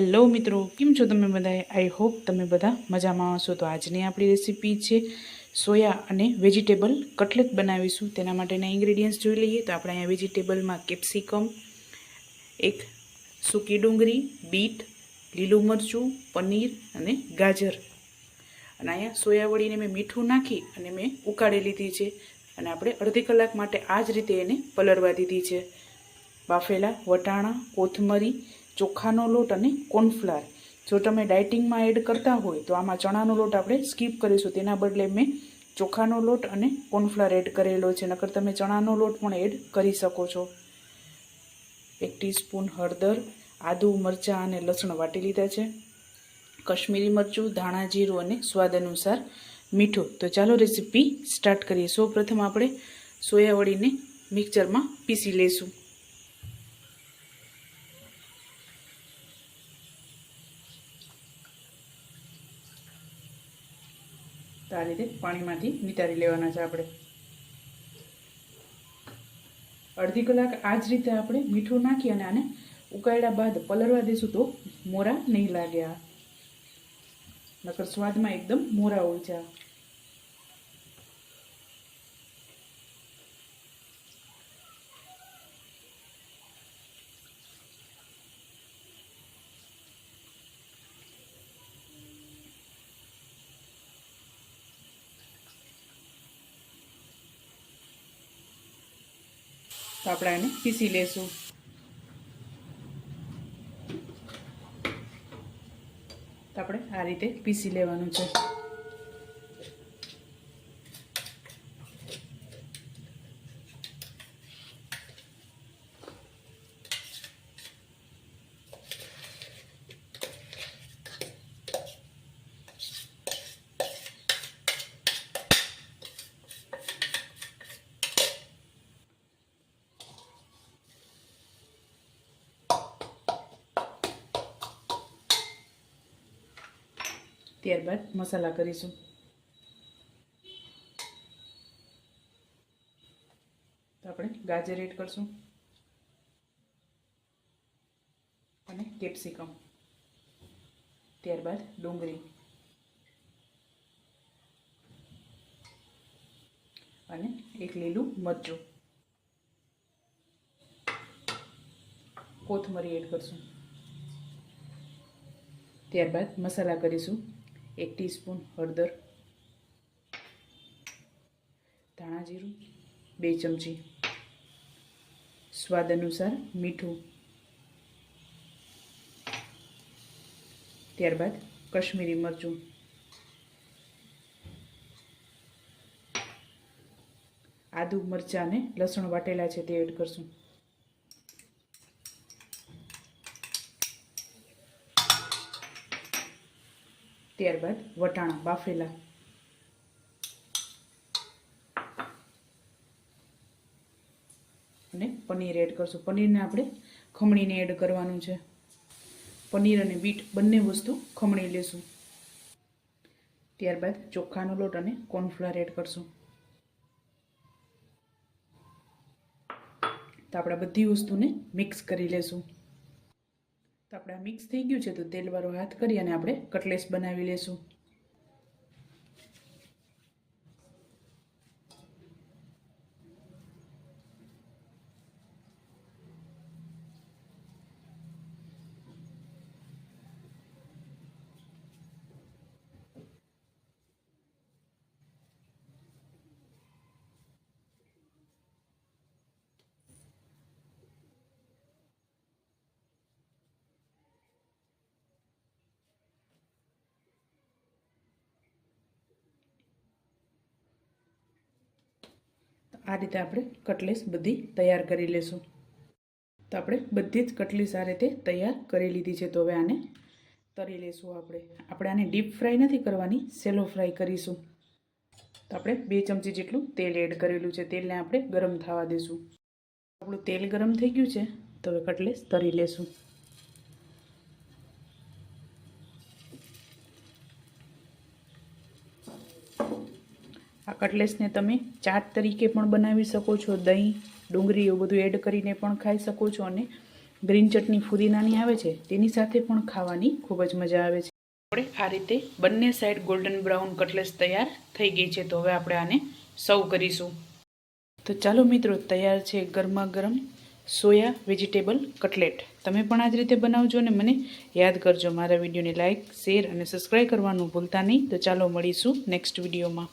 Hello મિત્રો, કેમ છો તમે બધા આઈ હોપ તમે બધા મજામાં હશો. તો આજની આપણી રેસીપી છે સોયા અને વેજીટેબલ કટલેટ બનાવીશું. તેના માટેના ઇન્ગ્રેડિયન્ટ્સ જોઈ લઈએ. તો આપણે અહીંયા વેજીટેબલમાં કેપ્સિકમ એક સૂકી ડુંગળી, બીટ, લીલું મરચું, પનીર અને ગાજર. અને અહીંયા સોયા વળીને મેં મીઠું નાખી અને મેં ઉકાળી લીધી છે. અને આપણે અડધી કલાક માટે આ જ રીતે એને પલળવા દીધી છે. બાફેલા વટાણા, કોથમરી ચોખાનો લોટ અને કોર્નફ્લાર જો તમે ડાયટિંગમાં એડ કરતા હોય તો આમાં ચણાનો લોટ આપણે સ્કીપ કરીશું. તેના બદલે મેં ચોખાનો લોટ અને કોર્નફ્લાર એડ કરેલો છે. નકર તમે ચણાનો લોટ પણ એડ કરી શકો છો. એક ટીસ્પૂન હળદર, આદું મરચાં અને લસણ વાટી લીધા છે. કશ્મીરી મરચું, ધાણા જીરું અને સ્વાદ અનુસાર મીઠું. તો ચાલો રેસીપી સ્ટાર્ટ કરીએ. સૌ પ્રથમ આપણે સોયાવડીને મિક્સરમાં પીસી લઈશું. તો આ રીતે પાણીમાંથી નિતારી લેવાના છે આપણે. અડધી કલાક આ જ રીતે આપણે મીઠું નાખી અને આને ઉકાળ્યા બાદ પલળવા દઈશું તો મોરા નહીં લાગે આ. નકર સ્વાદમાં એકદમ મોરા હોય છે તો આપણે આને પીસી લેશું. તો આપણે આ રીતે પીસી લેવાનું છે. ત્યારબાદ મસાલા કરીશું. તો આપણે ગાજર એડ કરશું. અને કેપ્સિકમ. ત્યારબાદ ડુંગળી. અને એક લીલું મરચું. કોથમરી એડ કરશું. ત્યારબાદ મસાલા કરીશું. એક ટીસ્પૂન હળદર, ધાણા જીરું, બે ચમચી સ્વાદ અનુસાર મીઠું, ત્યારબાદ કશ્મીરી મરચું. આદુ મરચાં અને લસણ વાટેલા છે તે એડ કરશું. ત્યારબાદ વટાણા, બાફેલા. અને પનીર એડ કરશું. પનીરને આપણે ખમણીને એડ કરવાનું છે. પનીર અને બીટ બંને વસ્તુ ખમણી લેશું. ત્યારબાદ ચોખાનો લોટ અને કોર્નફ્લાર એડ કરશું. તો આપણે બધી વસ્તુને મિક્સ કરી લેશું. આપણે મિક્સ થઈ ગયું છે તો તેલવાળો હાથ કરી અને આપણે કટલેસ બનાવી લેશું. આ રીતે આપણે કટલેસ બધી તૈયાર કરી લેશું. તો આપણે બધી જ કટલેસ આ રીતે તૈયાર કરી લીધી છે. તો હવે આને તરી લેશું આપણે. આપણે આને ડીપ ફ્રાય નથી કરવાની, સેલો ફ્રાય કરીશું. તો આપણે બે ચમચી જેટલું તેલ એડ કરેલું છે. તેલને આપણે ગરમ થવા દઈશું આપણું તેલ ગરમ થઈ ગયું છે. તો હવે કટલેસ તરી લેશું. આ કટલેસને તમે ચાટ તરીકે પણ બનાવી શકો છો, દહીં ડુંગળી એવું બધું એડ કરીને પણ ખાઈ શકો છો અને ગ્રીન ચટણી ફુદીનાની આવે છે, તેની સાથે પણ ખાવાની ખૂબ જ મજા આવે છે. આપણે આ રીતે બંને સાઈડ ગોલ્ડન બ્રાઉન કટલેસ તૈયાર થઈ ગઈ છે, તો હવે આપણે આને સર્વ કરીશું. તો ચાલો મિત્રો, તૈયાર છે ગરમા ગરમ સોયા વેજીટેબલ કટલેટ. તમે પણ આ જ રીતે બનાવજો અને મને યાદ કરજો. મારા વિડીયોને લાઇક શેર અને સબસ્ક્રાઈબ કરવાનું ભૂલતા નહીં. તો ચાલો મળીશું નેક્સ્ટ વિડીયોમાં